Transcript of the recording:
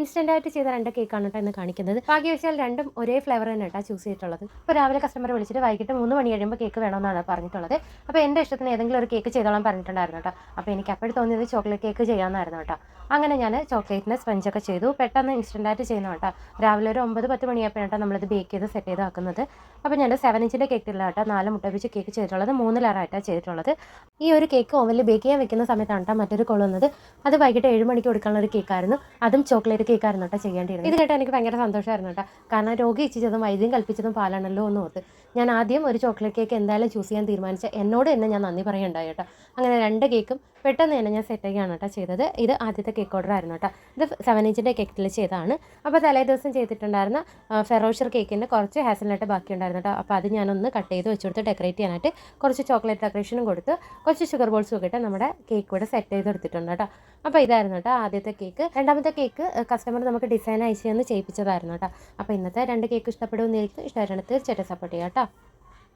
Instant ആയിട്ട് ചെയ്ത രണ്ട് കേക്കാണ് കേട്ടോ ഇന്ന് കാണിക്കുന്നത്. ഭാഗ്യവശാൽ രണ്ടും ഒരേ ഫ്ലേവർ തന്നെ കേട്ടോ ചൂസ് ചെയ്തിട്ടുള്ളത്. ഇപ്പോൾ രാവിലെ കസ്റ്റമർ വിളിച്ചിട്ട് വൈകിട്ട് മൂന്ന് മണി കഴിയുമ്പോൾ കേക്ക് വേണമെന്നാണ് പറഞ്ഞിട്ടുള്ളത്. അപ്പോൾ എന്റെ ഇഷ്ടത്തിന് ഏതെങ്കിലും ഒരു കേക്ക് ചെയ്തോളാൻ പറഞ്ഞിട്ടുണ്ടായിരുന്നു കേട്ടോ അപ്പോൾ എനിക്ക് അപ്പോഴും തോന്നിയത് ചോക്ലേറ്റ് കേക്ക് ചെയ്യാമെന്നായിരുന്നു കേട്ടോ അങ്ങനെ ഞാൻ ചോക്ലേറ്റിന്റെ സ്പഞ്ചൊക്കെ ചെയ്തു. പെട്ടെന്ന് ഇൻസ്റ്റന്റ് ആയിട്ട് ചെയ്യുന്ന കേട്ടോ രാവിലെ ഒരു ഒമ്പത് പത്ത് മണിയായപ്പോൾ കേട്ടോ നമ്മളിത് ബേക്ക് ചെയ്ത് സെറ്റ് ചെയ്ത് ആക്കുന്നത്. അപ്പോൾ ഞാൻ സെവൻ ഇഞ്ചിന്റെ കേക്കില്ല കേട്ടോ നാല് മുട്ട വെച്ച് കേക്ക് ചെയ്തിട്ടുള്ളത് മൂന്ന് ലെയറായിട്ടാണ് ചെയ്തിട്ടുള്ളത്. ഈ ഒരു കേക്ക് ഓവനിൽ ബേക്ക് ചെയ്യാൻ വെക്കുന്ന സമയത്താണ് കേട്ടോ മറ്റൊരു കോൾ വന്നത്. അത് വൈകിട്ട് ഏഴ് മണിക്ക് കൊടുക്കാനുള്ള ഒരു കേക്കായിരുന്നു അതും ചോക്ലേറ്റ് കേക്കായിരുന്നു കേട്ടോ ചെയ്യേണ്ടിയിരുന്നത്. ഇത് കേട്ടോ എനിക്ക് ഭയങ്കര സന്തോഷമായിരുന്നു കേട്ടോ കാരണം രോഗി ഇച്ഛിച്ചതും വൈദ്യം കൽപ്പിച്ചതും പാലാണല്ലോ എന്ന് ഓർത്ത് ഞാൻ ആദ്യം ഒരു ചോക്ലേറ്റ് കേക്ക് എന്തായാലും ചൂസ് ചെയ്യാൻ തീരുമാനിച്ച എന്നോട് തന്നെ ഞാൻ നന്ദി പറയുണ്ടായി കേട്ടോ അങ്ങനെ രണ്ട് കേക്കും പെട്ടെന്ന് തന്നെ ഞാൻ സെറ്റ് ചെയ്യുകയാണ് കേട്ടോ ചെയ്തത്. ഇത് ആദ്യത്തെ കേക്ക് ഓർഡർ ആയിരുന്നു കേട്ടോ ഇത് സെവൻ ഇഞ്ചിന്റെ കേക്കിൽ ചെയ്തതാണ്. അപ്പോൾ തലേ ദിവസം ചെയ്തിട്ടുണ്ടായിരുന്ന ഫെറോഷർ കേക്കിന്റെ കുറച്ച് ഹാസലിനായിട്ട് ബാക്കി ഉണ്ടായിരുന്നു കേട്ടോ അപ്പോൾ അത് ഞാനൊന്ന് കട്ട് ചെയ്ത് വെച്ച് കൊടുത്ത് ഡെക്കറേറ്റ് ചെയ്യാനായിട്ട് കുറച്ച് ചോക്ലേറ്റ് ഡെക്കറേഷനും കൊടുത്ത് കുറച്ച് ഷുഗർ ബോൾസും ഒക്കെ നമ്മുടെ കേക്ക് കൂടെ സെറ്റ് ചെയ്ത് എടുത്തിട്ടുണ്ട് കേട്ടോ. അപ്പോൾ ഇതായിരുന്നു കേട്ടോ ആദ്യത്തെ കേക്ക് രണ്ടാമത്തെ കേക്ക് കസ്റ്റമർ നമുക്ക് ഡിസൈൻ അയച്ചു തന്ന് ചെയ്യിപ്പിച്ചതായിരുന്നു കേട്ടോ. അപ്പോൾ ഇന്നത്തെ രണ്ട് കേക്ക് ഇഷ്ടപ്പെടുമെന്നിരിക്കും ഇഷ്ടമായിട്ടാണ് തീർച്ചയായിട്ടും സപ്പോർട്ട് ചെയ്യാം കേട്ടോ.